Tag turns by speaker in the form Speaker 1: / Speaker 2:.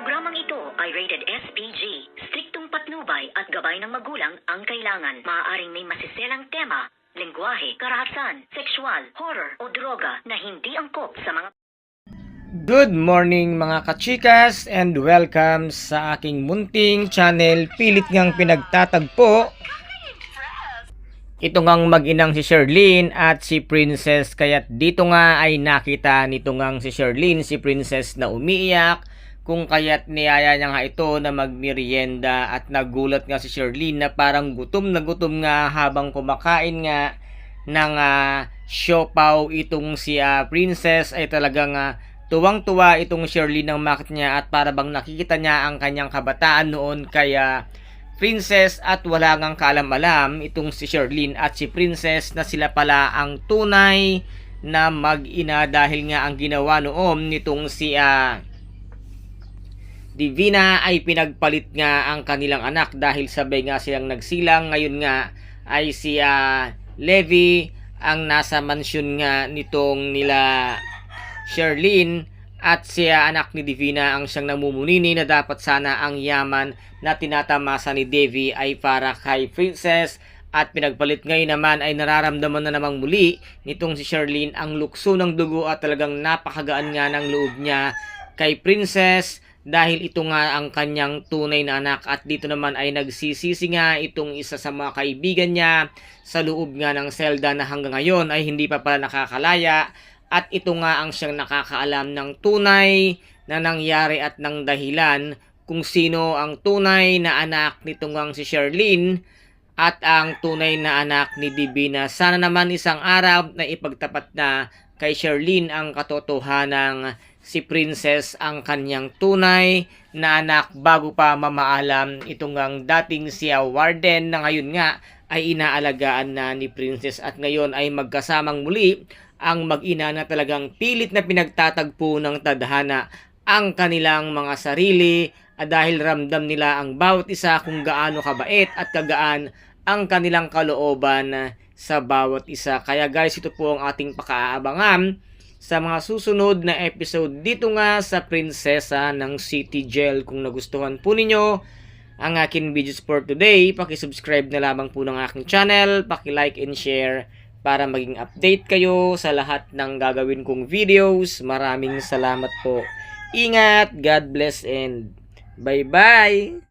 Speaker 1: Programang ito ay rated SPG. Striktong patnubay at gabay ng magulang ang kailangan. Maaaring may masiselang tema, lengguwahe, karahasan, sexual, horror o droga na hindi angkop sa mga
Speaker 2: Good morning mga kachikas and welcome sa aking munting channel Pilit ngang pinagtatagpo Ito ngang mag-inang si Sherlyn at si Princess kaya't dito nga ay nakita nito ngang si Sherlyn, si Princess na umiiyak kung kaya't niyaya niya nga ito na magmerienda at nagulat nga si Sherlyn na parang gutom na gutom nga habang kumakain nga ng uh, siopaw itong si ah, Princess ay talagang ah, tuwang-tuwa itong Shirley ng makit niya at para bang nakikita niya ang kanyang kabataan noon kaya Princess at wala ngang kaalam-alam itong si Sherlyn at si Princess na sila pala ang tunay na mag-ina dahil nga ang ginawa noon nitong si ah, Divina ay pinagpalit nga ang kanilang anak dahil sabay nga silang nagsilang. Ngayon nga ay si ah, Levi ang nasa mansyon nga nitong nila Sherlyn. At siya anak ni Divina ang siyang namumunini na dapat sana ang yaman na tinatamasa ni Devi ay para kay Princess. At pinagpalit ngayon naman ay nararamdaman na namang muli nitong si Sherlyn ang lukso ng dugo at talagang napakagaan nga ng loob niya kay Princess dahil ito nga ang kanyang tunay na anak at dito naman ay nagsisisi nga itong isa sa mga kaibigan niya sa loob nga ng selda na hanggang ngayon ay hindi pa pala nakakalaya. At ito nga ang siyang nakakaalam ng tunay na nangyari at ng dahilan kung sino ang tunay na anak nitong ang si Sherlyn at ang tunay na anak ni Divina. Sana naman isang araw na ipagtapat na kay Sherlyn ang katotohanang si Princess ang kanyang tunay na anak bago pa mamaalam itong ang dating siya Warden na ngayon nga ay inaalagaan na ni Princess at ngayon ay magkasamang muli ang mag-ina na talagang pilit na pinagtatagpo ng tadhana ang kanilang mga sarili dahil ramdam nila ang bawat isa kung gaano kabait at kagaan ang kanilang kalooban sa bawat isa. Kaya guys, ito po ang ating pakaabangan sa mga susunod na episode dito nga sa Prinsesa ng City Jail. Kung nagustuhan po ninyo ang aking videos for today, pakisubscribe na lamang po ng aking channel, pakilike and share para maging update kayo sa lahat ng gagawin kong videos. Maraming salamat po. Ingat, God bless and bye-bye!